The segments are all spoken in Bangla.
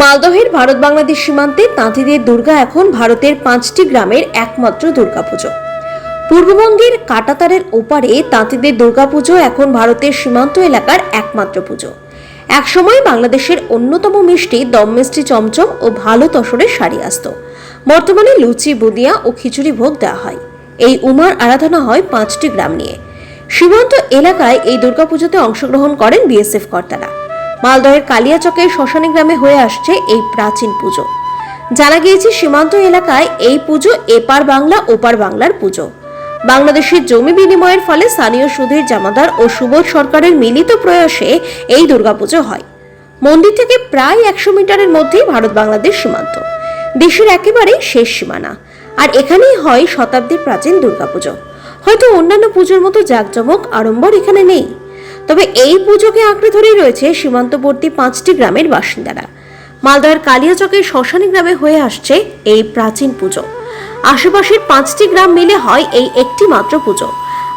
মালদহের ভারত বাংলাদেশ সীমান্তে তাঁতিদের দুর্গা এখন ভারতের পাঁচটি গ্রামের একমাত্র দুর্গাপুজো। পূর্ববঙ্গের কাটাতারের ওপারে তাঁতিদের দুর্গাপুজো এখন ভারতের সীমান্ত এলাকার একমাত্র পুজো। একসময় বাংলাদেশের অন্যতম মিষ্টি দম মিষ্টি চমচম ও ভালো তসরের শাড়ি আসত। বর্তমানে লুচি, বুদিয়া ও খিচুড়ি ভোগ দেওয়া হয়। এই উমার আরাধনা হয় পাঁচটি গ্রাম নিয়ে। সীমান্ত এলাকায় এই দুর্গাপুজোতে অংশগ্রহণ করেন বিএসএফ কর্তারা। মালদহের কালিয়াচকের শ্মশানী গ্রামে হয়ে আসছে এই প্রাচীন পুজো। জানা গিয়েছে, সীমান্ত এলাকায় এই পুজো এপার বাংলা, ওপার বাংলার পুজো। বাংলাদেশের জমি বিনিময়ের ফলে স্থানীয় সুধীর জামাদার ও সুবোধ সরকারের মিলিত প্রয়াসে এই দুর্গাপুজো হয়। মন্দির থেকে প্রায় একশো মিটারের মধ্যেই ভারত বাংলাদেশ সীমান্ত। দেশের একেবারে শেষ সীমানা। আর এখানেই হয় শতাব্দীর প্রাচীন দুর্গাপুজো। হয়তো অন্যান্য পুজোর মতো জাঁকজমক আড়ম্বর এখানে নেই। তবে এই পুজোকে আঁকড়ে ধরেই রয়েছে সীমান্তবর্তী পাঁচটি গ্রামের বাসিন্দারা। মালদার কালিয়াচকের শ্মশানী গ্রামে হয়ে আসছে এই প্রাচীন পুজো। আশেপাশের পাঁচটি গ্রাম মিলে হয় এই একটি মাত্র পুজো।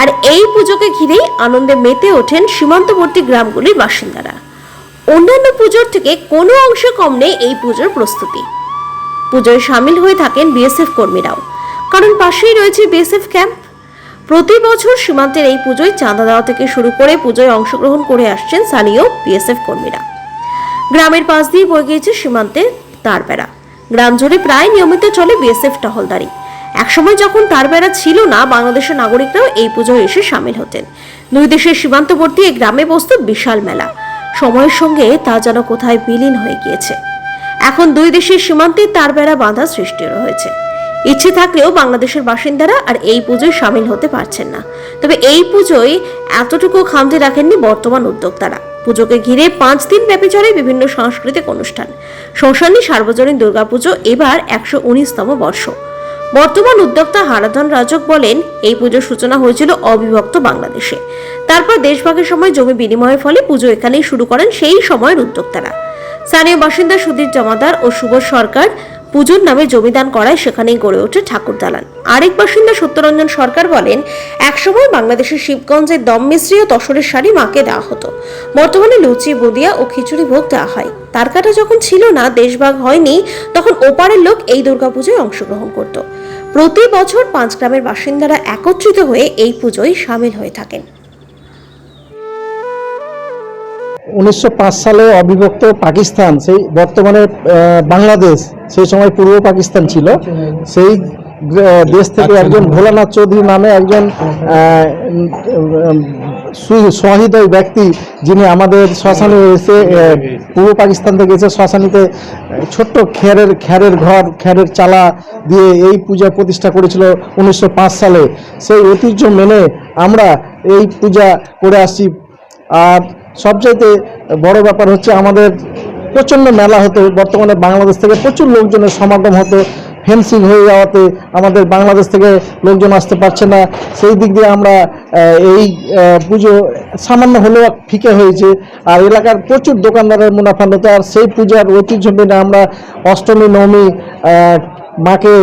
আর এই পুজোকে ঘিরেই আনন্দে মেতে ওঠেন সীমান্তবর্তী গ্রামগুলির বাসিন্দারা। অন্যান্য পুজোর থেকে কোনো অংশে কম নেই এই পুজোর প্রস্তুতি। পুজোয় সামিল হয়ে থাকেন বিএসএফ কর্মীরাও। কারণ পাশেই রয়েছে বিএসএফ ক্যাম্প প্রতি বছর সীমান্তের এই পুজোয় চাঁদা দেওয়া থেকে শুরু করে পুজোয় অংশগ্রহণ করে আসছেন স্থানীয় বিএসএফ কর্মীরা। গ্রামের পাশ দিয়ে বয়ে গিয়েছে সীমান্তের তারবেড়া। গ্রাম জুড়ে প্রায় নিয়মিত চলে বিএসএফ টহলদারি। একসময় যখন তারবেড়া ছিল না, বাংলাদেশের নাগরিকরাও এই পুজোয় এসে সামিল হতেন। দুই দেশের সীমান্তবর্তী এই গ্রামে বসত বিশাল মেলা। সময়ের সঙ্গে তা যেন কোথায় বিলীন হয়ে গিয়েছে। এখন দুই দেশের সীমান্তে তারবেড়া বাঁধা সৃষ্টি হয়েছে। ইচ্ছে থাকলেও বাংলাদেশের বাসিন্দারা আর এই পুজোয় সামিল হতে পারছেন না। তবে এই পুজোয় এতটুকু খামতি রাখেননি বর্তমান উদ্যোক্তারা। পুজোকে ঘিরে পাঁচ দিন ব্যাপী চলে বিভিন্ন সাংস্কৃতিক অনুষ্ঠান। শ্মশানী সার্বজনীন দুর্গাপুজো এবার একশো উনিশতম বর্ষ। বর্তমান উদ্যোক্তা হারাধন রাজক বলেন, এই পুজোর সূচনা হয়েছিল অবিভক্ত বাংলাদেশে। তারপর দেশভাগের সময় জমি বিনিময়ের ফলে পুজো এখানেই শুরু করেন সেই সময়ের উদ্যোক্তারা। স্থানীয় বাসিন্দা সুধীর জমাদার ও সুবোধ সরকার পুজোর নামে জমিদান করায় সেখানেই গড়ে ওঠে ঠাকুর দালান। আরেক বাসিন্দা সত্যরঞ্জন সরকার বলেন, একসময় বাংলাদেশের শিবগঞ্জের দম মিস্ত্রি ও তসরের শাড়ি মাকে দেওয়া হতো। বর্তমানে লুচি, বুদিয়া ও খিচুড়ি ভোগ দেওয়া হয়। তার কাটা যখন ছিল না দেশভাগ হয়নি, তখন ওপারের লোক এই দুর্গাপুজোয় অংশগ্রহণ করত। প্রতি বছর পাঁচ গ্রামের বাসিন্দারা একত্রিত হয়ে এই পুজোয় সামিল হয়ে থাকেন। উনিশশো পাঁচ সালে অবিভক্ত পাকিস্তান সেই বর্তমানে বাংলাদেশ সেই সময় পূর্ব পাকিস্তান ছিল। সেই দেশ থেকে একজন ভোলানাথ চৌধুরী নামে একজন সহৃদয় ব্যক্তি যিনি আমাদের শ্মশানে এসে পূর্ব পাকিস্তান থেকে এসে শ্মশানিতে ছোট্ট খেরের খেরের ঘর খেরের চালা দিয়ে এই পূজা প্রতিষ্ঠা করেছিল উনিশশো পাঁচ সালে। সেই ঐতিহ্য মেনে আমরা এই পূজা করে আসছি। আর সবচাইতে বড় ব্যাপার হচ্ছে আমাদের প্রচণ্ড মেলা হতো, বর্তমানে বাংলাদেশ থেকে প্রচুর লোকজনের সমাগম হতো ফেন্সিং হয়ে যাওয়াতে আমাদের বাংলাদেশ থেকে লোকজন আসতে পারছে না। সেই দিক দিয়ে আমরা এই পুজো সামান্য হলেও ফিকে হয়েছে। আর এলাকার প্রচুর দোকানদারের মুনাফা হতো, আর সেই পূজার ঐতিহ্য মেনে আমরা অষ্টমী, নবমী মাকে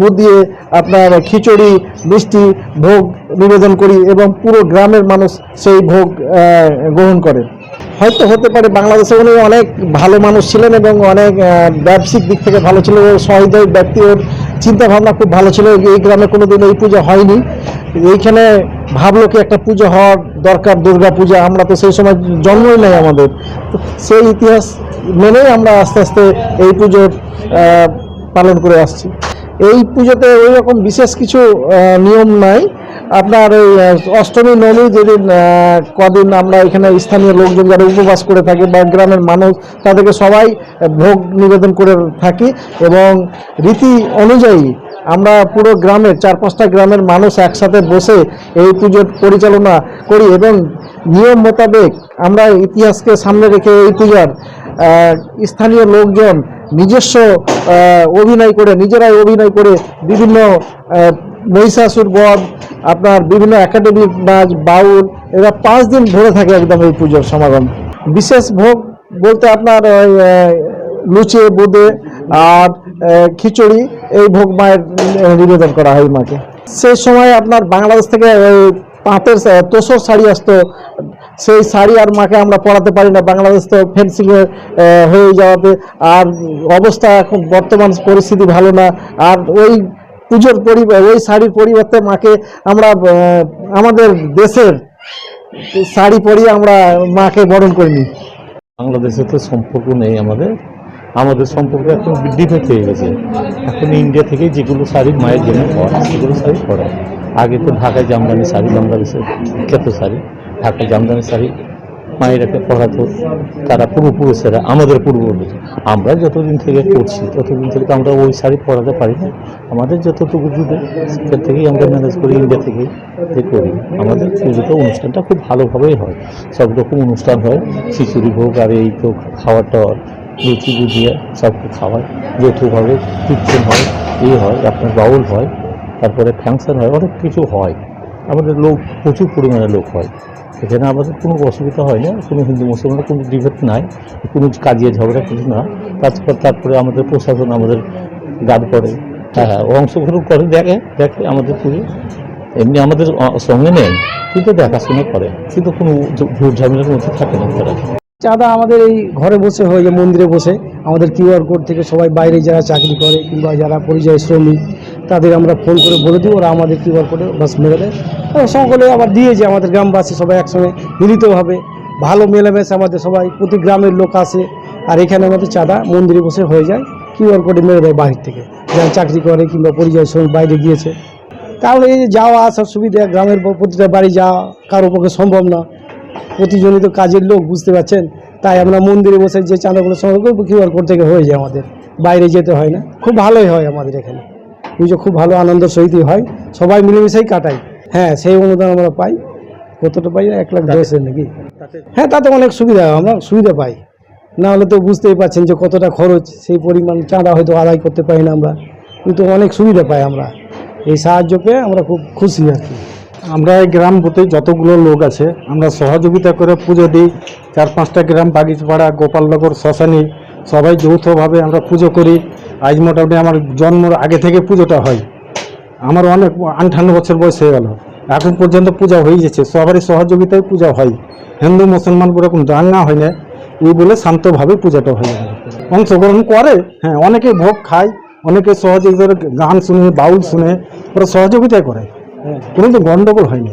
বুট দিয়ে আপনার খিচুড়ি, মিষ্টি ভোগ নিবেদন করি এবং পুরো গ্রামের মানুষ সেই ভোগ গ্রহণ করে। হয়তো হতে পারে বাংলাদেশে উনি অনেক ভালো মানুষ ছিলেন এবং অনেক ব্যবসায়িক দিক থেকে ভালো ছিল, ও সহৃদয় ব্যক্তি, ওর চিন্তা ভাবনা খুব ভালো ছিল, এই গ্রামে কোনোদিন এই পুজো হয়নি। এইখানে ভাবলো কি একটা পুজো হওয়ার দরকার, দুর্গা পূজা, আমরা তো সেই সময় জন্মই নেই আমাদের। সেই ইতিহাস মেনেই আমরা আস্তে আস্তে এই পুজোর পালন করে আসছি। এই পুজোতে ওই রকম বিশেষ কিছু নিয়ম নাই। আপনার ওই অষ্টমী নবমী যেদিন কদিন আমরা এখানে স্থানীয় লোকজন যারা উপবাস করে থাকি বা গ্রামের মানুষ, তাদেরকে সবাই ভোগ নিবেদন করে থাকি এবং রীতি অনুযায়ী আমরা পুরো গ্রামের চার পাঁচটা গ্রামের মানুষ একসাথে বসে এই পুজোর পরিচালনা করি এবং নিয়ম মোতাবেক আমরা ইতিহাসকে সামনে রেখে এই পূজার স্থানীয় লোকজন নিজস্ব অভিনয় করে, নিজেরাই অভিনয় করে বিভিন্ন মহিষাসুর বধ, আপনার বিভিন্ন একাডেমিক নাচ বাউল, এরা পাঁচ দিন ধরে থাকে একদম এই পুজোর সমাগম। বিশেষ ভোগ বলতে আপনার লুচি, বোঁদে আর খিচুড়ি, এই ভোগ মায়ের নিবেদন করা হয় মাকে। সেই সময় আপনার বাংলাদেশ থেকে তাঁতের তোসর শাড়ি আসতো। সেই শাড়ি আর মাকে আমরা পরাতে পারি না। বাংলাদেশ তো ফেন্সিং হয়ে যাওয়াতে আর অবস্থা এখন বর্তমান পরিস্থিতি ভালো না। আর ওই পুজোর পরিবার ওই শাড়ির পরিবর্তে মাকে আমরা আমাদের দেশের শাড়ি পরিয়ে আমরা মাকে বরণ করিনি বাংলাদেশে তো সম্পর্ক নেই আমাদের। আমাদের সম্পর্ক এখন ডিফেক্ট হয়ে গেছে। এখন ইন্ডিয়া থেকে যেগুলো শাড়ি মায়ের জন্য পড়া সেগুলো শাড়ি পরায় আগে তো ঢাকায় জামদানি শাড়ি বাংলাদেশের বিখ্যাত শাড়ি, ঢাকায় জামদানি শাড়ি মায়েরাকে পড়াতো তারা পূর্বপুরুষেরা আমাদের পূর্বপুরুষ আমরা যতদিন থেকে করছি, ততদিন থেকে তো আমরা ওই শাড়ি পরাতে পারি না। আমাদের যতটুকু জুটে সেখান থেকেই আমরা ম্যানেজ করি ইন্ডিয়া থেকে যে করি। আমাদের পুজোতে অনুষ্ঠানটা খুব ভালোভাবেই হয়। সব রকম অনুষ্ঠান হয়, খিচুড়ি ভোগ আর এই তো খাওয়ার টাওয়ার, লুচি গুজিয়া সব খাওয়ায়। যৌথভাবে কীর্তন হয়, এই হয়, আপনার বাউল হয় তারপরে ফাংশন হয়, অনেক কিছু হয়। আমাদের লোক, প্রচুর পরিমাণে লোক হয়। এখানে আমাদের কোনো অসুবিধা হয় না, কোনো হিন্দু মুসলমানের কোনো ডিবেট নাই, কোনো কাজিয়ে ঝগড়া কিছু না। তারপর তারপরে আমাদের প্রশাসন আমাদের গার্ড করে। হ্যাঁ হ্যাঁ অংশগ্রহণ করে, দেখে দেখে আমাদের পুজো এমনি আমাদের সঙ্গে নেই, কিন্তু দেখাশোনা করে। কিন্তু কোনো ঝুট ঝামেলার মধ্যে থাকে না তারা। চাঁদা আমাদের এই ঘরে বসে হয়ে মন্দিরে বসে। আমাদের কিউআর কোড থেকে সবাই বাইরে যারা চাকরি করে কিংবা যারা পরিযায়ী শ্রমিক তাদের আমরা ফোন করে বলে দিই, ওরা আমাদের কিউআর কোডে বাস মেরে দেয়। আর সকলে আবার দিয়ে যে আমাদের গ্রামবাসী সবাই একসঙ্গে মিলিতভাবে। ভালো মেলামেশা আমাদের সবাই, প্রতি গ্রামের লোক আসে, আর এখানে আমাদের চাঁদা মন্দিরে বসে হয়ে যায় কিউআর কোডে মেরে দেয় বাহির থেকে। যারা চাকরি করে কিংবা পরিযায়ী শ্রমিক বাইরে গিয়েছে। তাহলে এই যাওয়া, আসার সুবিধা, গ্রামের প্রতিটা বাড়ি যাওয়া কারও পক্ষে সম্ভব না। প্রতিজনিত কাজের লোক, বুঝতে পারছেন? তাই আমরা মন্দিরে বসে যে চাঁদাগুলো সংগ্রহ করব কিউআর কোড থেকে হয়ে যায় আমাদের। বাইরে যেতে হয় না। খুব ভালোই হয় আমাদের এখানে। পুজো খুব ভালো আনন্দ সহিতই হয়। সবাই মিলেমিশেই কাটাই। হ্যাঁ সেই অনুদান আমরা পাই। কতটা পাই? এক লাখ দশের নাকি? হ্যাঁ তাতে অনেক সুবিধা হয়, আমরা সুবিধা পাই। না হলে তো বুঝতেই পারছেন যে কতটা খরচ সেই পরিমাণ চাঁদা হয়তো আদায় করতে পারি না আমরা। কিন্তু অনেক সুবিধা পাই আমরা। এই সাহায্য পেয়ে আমরা খুব খুশি আর কি। আমরা এই গ্রাম প্রতি যতগুলো লোক আছে আমরা সহযোগিতা করে পুজো দিই। চার পাঁচটা গ্রাম বাগিচপাড়া গোপালনগর শ্মশানী সবাই যৌথভাবে আমরা পুজো করি। আজ মোটামুটি আমার জন্মর আগে থেকে পুজোটা হয়। আমার অনেক আটান্ন বছর বয়স হয়ে গেল। এখন পর্যন্ত পূজা হয়ে গেছে সবারই সহযোগিতায় পূজা হয়। হিন্দু, মুসলমান ওরকম দাঙ্গা হয় না। এই বলে শান্তভাবে পূজাটা হয়ে। যায় অংশগ্রহণ করে। হ্যাঁ অনেকে ভোগ খায়, অনেকে সহযোগিতা গান শুনে, বাউল শুনে, ওরা সহযোগিতা করে। কোনো তো গন্ডগোল হয়নি